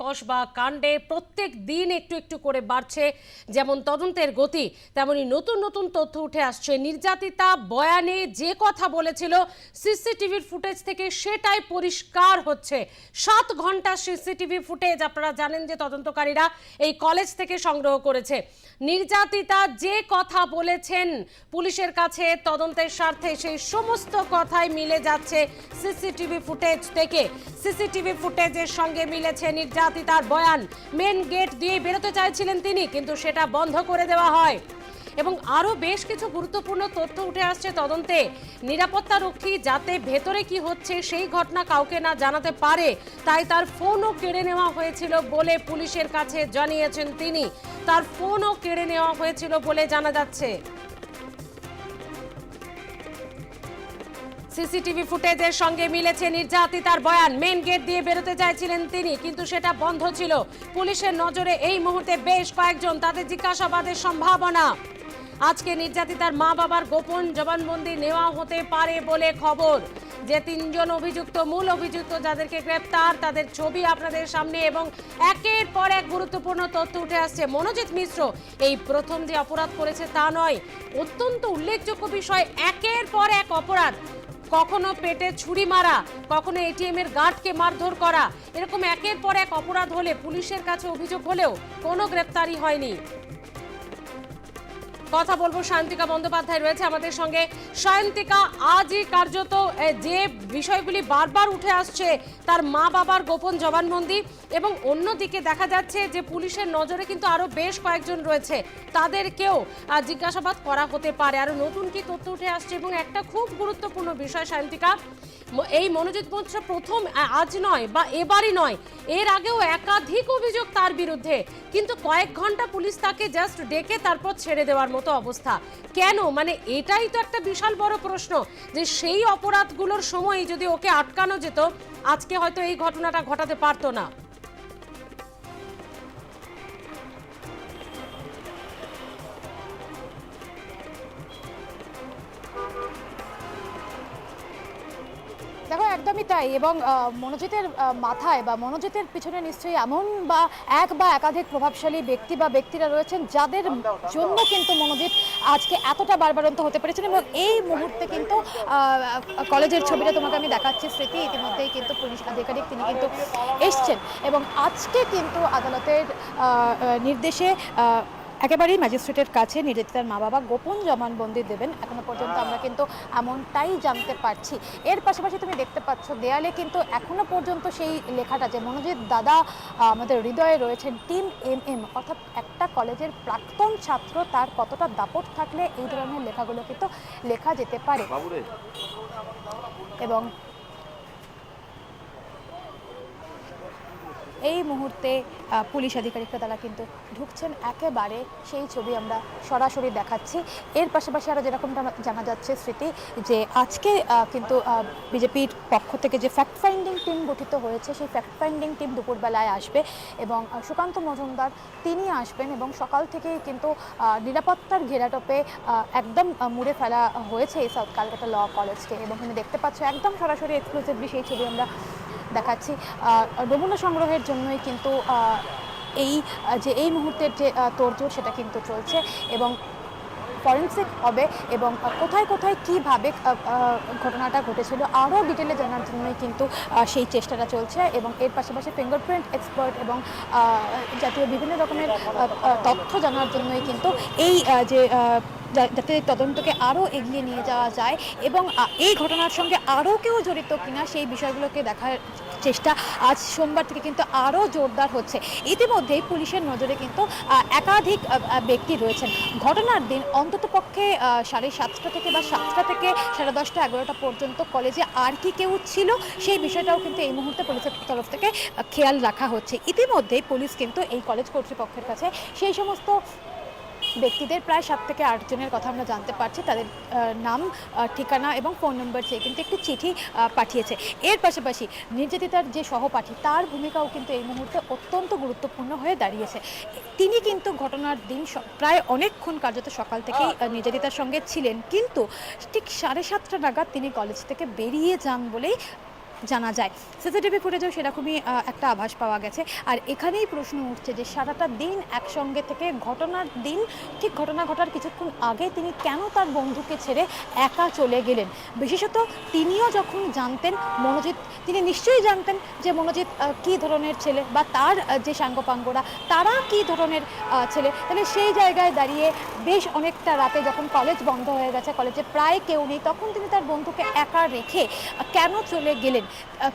কসবা কাণ্ডে প্রত্যেক দিন একটু একটু করে বাড়ছে। যেমন তদন্তের গতি, তেমনি নতুন নতুন তথ্য উঠে আসছে। নির্যাতিতা, বয়ানে যে কথা বলেছিল সিসিটিভির ফুটেজ থেকে সেটাই পরিষ্কার হচ্ছে। সাত ঘণ্টা সিসিটিভি ফুটেজ, আপনারা জানেন যে তদন্তকারীরা এই কলেজ থেকে সংগ্রহ করেছে। নির্যাতিতা যে কথা বলেছেন, পুলিশের কাছে তদন্তের স্বার্থে সেই সমস্ত কথাই মিলে যাচ্ছে সিসিটিভি ফুটেজ থেকে। সিসিটিভি ফুটেজের সঙ্গে মিলেছে নির্যাতিতার বয়ান মেন গেট দিয়ে বেরোতে চাইছিলেন তিনি, কিন্তু সেটা বন্ধ করে দেওয়া হয়। এবং আরও বেশ কিছু গুরুত্বপূর্ণ তথ্য উঠে আসছে তদন্তে। নিরাপত্তা রক্ষী যাতে ভেতরে কি হচ্ছে সেই ঘটনা কাউকে না জানাতে পারে, তাই তার ফোনও কেড়ে নেওয়া হয়েছিল বলে পুলিশের কাছে জানিয়েছেন তিনি। তার ফোনও কেড়ে নেওয়া হয়েছিল বলে জানা যাচ্ছে। সিসিটিভি ফুটেজের সঙ্গে মিলেছে নির্যাতিতার বয়ান। মেন গেট দিয়ে বেরোতে চাইছিলেন তিনি, কিন্তু সেটা বন্ধ ছিল। পুলিশের নজরে এই মুহূর্তে বেশ কয়েকজন, তাদের জিজ্ঞাসাবাদের সম্ভাবনা। আজকে নির্যাতিতার মা বাবার গোপন জবানবন্দি নেওয়া হতে পারে বলে খবর। যে তিনজন অভিযুক্ত, মূল অভিযুক্ত যাদেরকে গ্রেপ্তার, তাদের ছবি আপনাদের সামনে এবং একের পর এক গুরুত্বপূর্ণ তথ্য উঠে আসছে। মনোজিৎ মিশ্র, এই প্রথম যে অপরাধ করেছে তা নয়, অত্যন্ত উল্লেখযোগ্য বিষয়, একের পর এক অপরাধ। কখনো পেটে ছুরি মারা, কখনো এটিএম এর গার্ডকে মারধর করা। এরকম একের পর এক অপরাধ হলে পুলিশের কাছে অভিযোগ হলেও কোনো গ্রেপ্তারি হয়নি। কথা বলব সায়ন্তিকা বন্দ্যোপাধ্যায় রয়েছে আমাদের সঙ্গে। সায়ন্তিকা আজই কার্যত যে বিষয়গুলি বারবার উঠে আসছে, তার মা বাবার গোপন জবানবন্দি এবং অন্যদিকে দেখা যাচ্ছে যে পুলিশের নজরে কিন্তু আরও বেশ কয়েকজন রয়েছে। তাদেরকেও জিজ্ঞাসাবাদ করা হতে পারে। আরও নতুন কি তথ্য উঠে আসছে? এবং একটা খুব গুরুত্বপূর্ণ বিষয় সায়ন্তিকা ম- এই মনোজিৎ মঞ্চ প্রথম আজ নয় বা এবারই নয়, এর আগেও একাধিক অভিযোগ তার বিরুদ্ধে। কিন্তু কয়েক ঘণ্টা পুলিশ তাকে জাস্ট ডেকে তারপর ছেড়ে দেওয়ার মতো অবস্থা। কেন? মানে এটাই তো একটা বিশাল বড় প্রশ্ন যে সেই অপরাধগুলোর সময় যদি ওকে আটকানো যেত, আজকে হয়তো এই ঘটনাটা ঘটাতে পারতো না। একদমই তাই এবং মনোজিতের মাথায় বা মনোজিতের পিছনে নিশ্চয়ই এমন বা এক বা একাধিক প্রভাবশালী ব্যক্তি বা ব্যক্তিরা রয়েছেন যাদের জন্য কিন্তু মনোজিৎ আজকে এতটা বারবারন্ত হতে পেরেছেন এবং এই মুহূর্তে কিন্তু কলেজের ছবিটা তোমাকে আমি দেখাচ্ছি। স্মৃতি ইতিমধ্যেই কিন্তু পুলিশ আধিকারিক তিনি কিন্তু এসছেন এবং আজকে কিন্তু আদালতের নির্দেশে একেবারেই ম্যাজিস্ট্রেটের কাছে নির্যাতিতার মা বাবা গোপন জবানবন্দি দেবেন। এখনও পর্যন্ত আমরা কিন্তু এমনটাই জানতে পারছি। এর পাশাপাশি তুমি দেখতে পাচ্ছ দেয়ালে কিন্তু এখনও পর্যন্ত সেই লেখাটা যে মনোজিৎ দাদা আমাদের হৃদয়ে রয়েছেন টিম এম এম অর্থাৎ একটা কলেজের প্রাক্তন ছাত্র তার কতটা দাপট থাকলে এই ধরনের লেখাগুলো কিন্তু লেখা যেতে পারে। এবং এই মুহূর্তে পুলিশ আধিকারিকরা তারা কিন্তু ঢুকছেন। একেবারে সেই ছবি আমরা সরাসরি দেখাচ্ছি। এর পাশাপাশি আরও যেরকমটা জানা যাচ্ছে স্মৃতি, যে আজকে কিন্তু বিজেপির পক্ষ থেকে যে ফ্যাক্ট ফাইন্ডিং টিম গঠিত হয়েছে, সেই ফ্যাক্ট ফাইন্ডিং টিম দুপুরবেলায় আসবে এবং সুকান্ত মজুমদার তিনি আসবেন এবং সকাল থেকেই কিন্তু নিরাপত্তার ঘেরাটোপে একদম মুড়ে ফেলা হয়েছে এই সাউথ ক্যালকাটা ল কলেজকে। এবং তুমি দেখতে পাচ্ছ, একদম সরাসরি এক্সক্লুসিভলি সেই ছবি আমরা দেখাচ্ছি। নমুনা সংগ্রহের জন্যই কিন্তু এই, যে এই মুহূর্তের যে তোড়জোড় সেটা কিন্তু চলছে এবং ফরেন্সিক হবে এবং কোথায় কোথায় কীভাবে ঘটনাটা ঘটেছিল আরও ডিটেলে জানার জন্যই কিন্তু সেই চেষ্টাটা চলছে এবং এর পাশাপাশি ফিঙ্গারপ্রিন্ট এক্সপার্ট এবং জাতীয় বিভিন্ন রকমের তথ্য জানার জন্যই কিন্তু এই যা- যাতে তদন্তকে আরও এগিয়ে নিয়ে যাওয়া যায় এবং এই ঘটনার সঙ্গে আরও কেউ জড়িত কিনা সেই বিষয়গুলোকে দেখার চেষ্টা আজ সোমবার থেকে কিন্তু আরও জোরদার হচ্ছে। ইতিমধ্যেই পুলিশের নজরে কিন্তু একাধিক ব্যক্তি রয়েছেন। ঘটনার দিন অন্ততপক্ষে সাড়ে সাতটা থেকে বা সাতটা থেকে সাড়ে দশটা এগারোটা পর্যন্ত কলেজে আর কি কেউ ছিল সেই বিষয়টাও কিন্তু এই মুহূর্তে পুলিশের তরফ থেকে খেয়াল রাখা হচ্ছে। ইতিমধ্যেই পুলিশ কিন্তু এই কলেজ কর্তৃপক্ষের কাছে সেই সমস্ত ব্যক্তিদের প্রায় সাত থেকে আট জনের কথা আমরা জানতে পারছি। তাদের নাম ঠিকানা এবং ফোন নম্বর চেয়ে কিন্তু একটি চিঠি পাঠিয়েছে। এর পাশাপাশি নির্যাতিতার যে সহপাঠী, তার ভূমিকাও কিন্তু এই মুহূর্তে অত্যন্ত গুরুত্বপূর্ণ হয়ে দাঁড়িয়েছে। তিনি কিন্তু ঘটনার দিন প্রায় অনেকক্ষণ কার্যত সকাল থেকেই নির্যাতিতার সঙ্গে ছিলেন। কিন্তু ঠিক সাড়ে সাতটা নাগাদ তিনি কলেজ থেকে বেরিয়ে যান বলেই জানা যায়। সিসিটিভি ফুটেজেও সেরকমই একটা আভাস পাওয়া গেছে। আর এখানেই প্রশ্ন উঠছে যে, সারাটা দিন একসঙ্গে থেকে ঘটনার দিন, ঠিক ঘটনা ঘটার কিছুক্ষণ আগে তিনি কেন তার বন্ধুকে ছেড়ে একা চলে গেলেন? বিশেষত তিনিও যখন জানতেন, মনোজিৎ, তিনি নিশ্চয়ই জানতেন যে, মনোজিৎ কী ধরনের ছেলে বা তার যে সাঙ্গপাঙ্গরা, তারা কী ধরনের ছেলে? তাহলে সেই জায়গায় দাঁড়িয়ে বেশ অনেকটা রাতে যখন কলেজ বন্ধ হয়ে গেছে, কলেজে প্রায় কেউ নেই, তখন তিনি তার বন্ধুকে একা রেখে কেন চলে গেলেন?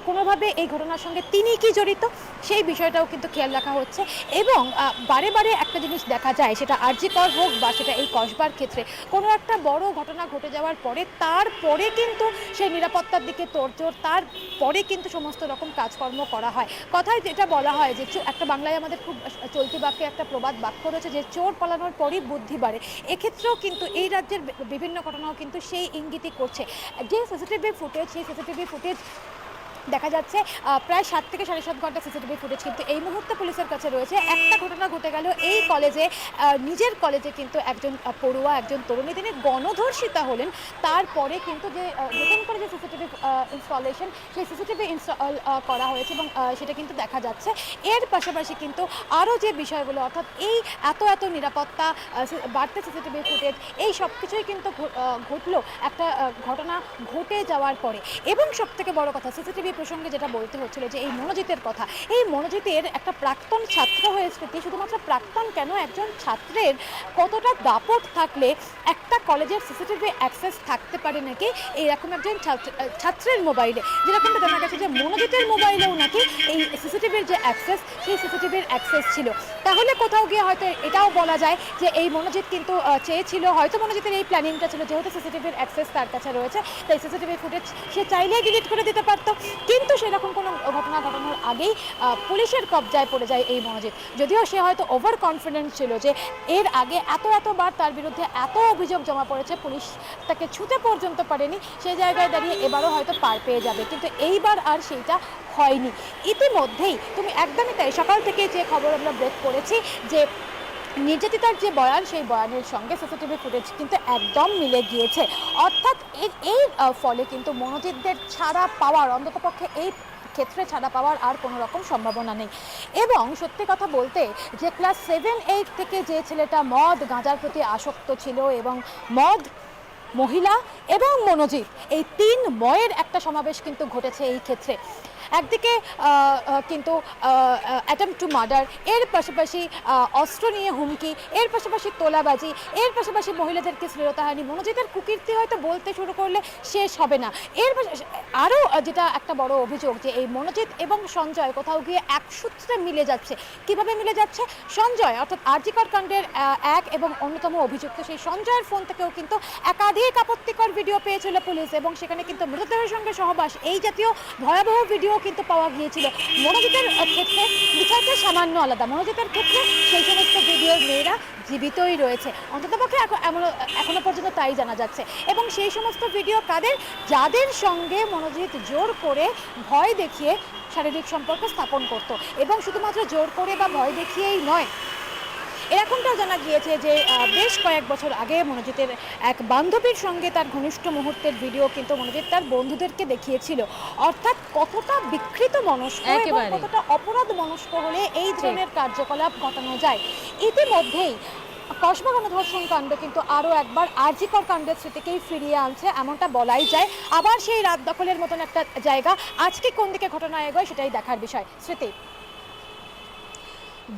কোনোভাবে এই ঘটনার সঙ্গে তিনি কি জড়িত? সেই বিষয়টাও কিন্তু খেয়াল রাখা হচ্ছে। এবং বারে বারে একটা জিনিস দেখা যায়, সেটা আর্জিকর হোক বা সেটা এই কসবার ক্ষেত্রে, কোনো একটা বড় ঘটনা ঘটে যাওয়ার পরে, তারপরে কিন্তু সেই নিরাপত্তার দিকে তোড়জোড়, তারপরে কিন্তু সমস্ত রকম কাজকর্ম করা হয়। কথায় যেটা বলা হয় যে একটা বাংলায় আমাদের খুব চলতি বাক্যে একটা প্রবাদ বাক্য রয়েছে যে, চোর পালানোর পরই বুদ্ধি বাড়ে। এক্ষেত্রেও কিন্তু এই রাজ্যের বিভিন্ন ঘটনাও কিন্তু সেই ইঙ্গিতই করছে। যে সিসিটিভি ফুটেজ সেই সিসিটিভি ফুটেজ দেখা যাচ্ছে প্রায় সাত থেকে সাড়ে সাত ঘণ্টা সিসিটিভি ফুটেজ কিন্তু এই মুহূর্তে পুলিশের কাছে রয়েছে। একটা ঘটনা ঘটে গেল এই কলেজে নিজের কলেজে কিন্তু একজন পড়ুয়া একজন তরুণী তিনি গণধর্ষিতা হলেন। তারপরে কিন্তু যে নতুন করে যে সিসিটিভি ইনস্টলেশন সেই সিসিটিভি ইনস্টল করা হয়েছে এবং সেটা কিন্তু দেখা যাচ্ছে। এর পাশাপাশি কিন্তু আরও যে বিষয়গুলো অর্থাৎ এই এত এত নিরাপত্তা বাড়তে সিসিটিভি ফুটেজ এই সব কিছুই কিন্তু ঘটলো। একটা ঘটনা ঘটে যাওয়ার পরে। এবং সব থেকে বড় কথা সিসিটিভি প্রসঙ্গে যেটা বলতে হচ্ছিল যে এই মনোজিতের কথা, এই মনোজিতের একটা প্রাক্তন ছাত্র হয়ে স্মৃতি, শুধুমাত্র প্রাক্তন কেন, একজন ছাত্রের কতটা দাপট থাকলে একটা কলেজের সিসিটিভি অ্যাক্সেস থাকতে পারে নাকি? এইরকম একজন ছাত্রের মোবাইলে যেরকম জানা গেছে যে মনোজিতের মোবাইলেও নাকি এই সিসিটিভির যে অ্যাক্সেস, সেই সিসিটিভির অ্যাক্সেস ছিল। তাহলে কোথাও গিয়ে হয়তো এটাও বলা যায় যে এই মনোজিৎ কিন্তু চেয়েছিল, হয়তো মনোজিতের এই প্ল্যানিংটা ছিল, যেহেতু সিসিটিভির অ্যাক্সেস তার কাছে রয়েছে, তাই সিসিটিভি ফুটেজ সে চাইলেই ডিলিট করে দিতে পারতো। কিন্তু সেরকম কোনো ঘটনা ঘটানোর আগেই পুলিশের কবজায় পড়ে যায় এই মনোজিৎ। যদিও সে হয়তো ওভার কনফিডেন্ট ছিল যে এর আগে এত এতবার তার বিরুদ্ধে এত অভিযোগ জমা পড়েছে, পুলিশ তাকে ছুতে পর্যন্ত পারেনি, সেই জায়গায় দাঁড়িয়ে এবারও হয়তো পার পেয়ে যাবে। কিন্তু এইবার আর সেইটা হয়নি। ইতিমধ্যেই তুমি একদমই তাই। সকাল থেকে যে খবর আমরা ব্রেক করেছি যে নির্যাতিতার যে বয়ান, সেই বয়ানের সঙ্গে সিসিটিভি ফুটেজ কিন্তু একদম মিলে গিয়েছে। অর্থাৎ এই ফলে কিন্তু মনোজিতদের ছাড়া পাওয়ার, অন্ততপক্ষে এই ক্ষেত্রে ছাড়া পাওয়ার আর কোনো রকম সম্ভাবনা নেই। এবং সত্যি কথা বলতে যে ক্লাস সেভেন এইট থেকে যে ছেলেটা মদ, গাঁজার প্রতি আসক্ত ছিল এবং মদ, মহিলা এবং মনোজিৎ, এই তিন ময়ের একটা সমাবেশ কিন্তু ঘটেছে এই ক্ষেত্রে। একদিকে কিন্তু অ্যাটেম্প টু মার্ডার এর পাশাপাশি অস্ত্র নিয়ে হুমকি, এর পাশাপাশি তোলাবাজি, এর পাশাপাশি মহিলাদেরকে শ্লীলতাহানি, মনোজিতের কুকীর্তি হয়তো বলতে শুরু করলে শেষ হবে না। এর আরও যেটা একটা বড় অভিযোগ যে এই মনোজিৎ এবং সঞ্জয় কোথাও গিয়ে এক সূত্রে মিলে যাচ্ছে। কীভাবে মিলে যাচ্ছে? সঞ্জয়, অর্থাৎ আরজিকর কাণ্ডের এক এবং অন্যতম অভিযুক্ত, সেই সঞ্জয়ের ফোন থেকেও কিন্তু একাধিক আপত্তিকর ভিডিও পেয়েছিল পুলিশ এবং সেখানে কিন্তু মৃতদেহের সঙ্গে সহবাস, এই জাতীয় ভয়াবহ ভিডিও কিন্তু পাওয়া গিয়েছিল। মনোজিতের ক্ষেত্রে বিচারটা সামান্য আলাদা। মনোজিতের ক্ষেত্রে সেই সমস্ত ভিডিওর মেয়েরা জীবিতই রয়েছে। অন্ততপক্ষে এখন এমন এখনও পর্যন্ত তাই জানা যাচ্ছে। এবং সেই সমস্ত ভিডিও কাদের? যাদের সঙ্গে মনোজিৎ জোর করে ভয় দেখিয়ে শারীরিক সম্পর্ক স্থাপন করত। এবং শুধুমাত্র জোর করে বা ভয় দেখিয়েই নয় এরকমটাও জানা গিয়েছে যে বেশ কয়েক বছর আগে মনোজিতের এক বান্ধবীর সঙ্গে তার ঘনিষ্ঠ মুহূর্তের ভিডিও কিন্তু মনোজিৎ তার বন্ধুদেরকে দেখিয়েছিল। অর্থাৎ কতটা বিকৃত মনস্ক এবং কতটা অপরাধ মনস্ক হলে এই ধরনের কার্যকলাপ ঘটানো যায়। ইতিমধ্যেই কসবা গণধর্ষণ কাণ্ড কিন্তু আরও একবার আর্জিকর কাণ্ডের স্মৃতিকেই ফিরিয়ে আনছে এমনটা বলাই যায়। আবার সেই রাত দখলের মতন একটা জায়গা। আজকে কোন দিকে ঘটনা এগোয় সেটাই দেখার বিষয়। স্মৃতি।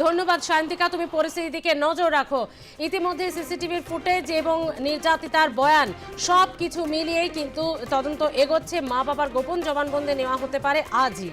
ধন্যবাদ শান্তিকা তুমি পরিস্থিতির দিকে নজর রাখো। ইতিমধ্যে সিসিটিভির ফুটেজ এবং নির্যাতিতার বয়ান সব কিছু মিলিয়েই কিন্তু তদন্ত এগোচ্ছে। মা বাবার গোপন জবানবন্দি নেওয়া হতে পারে আজই।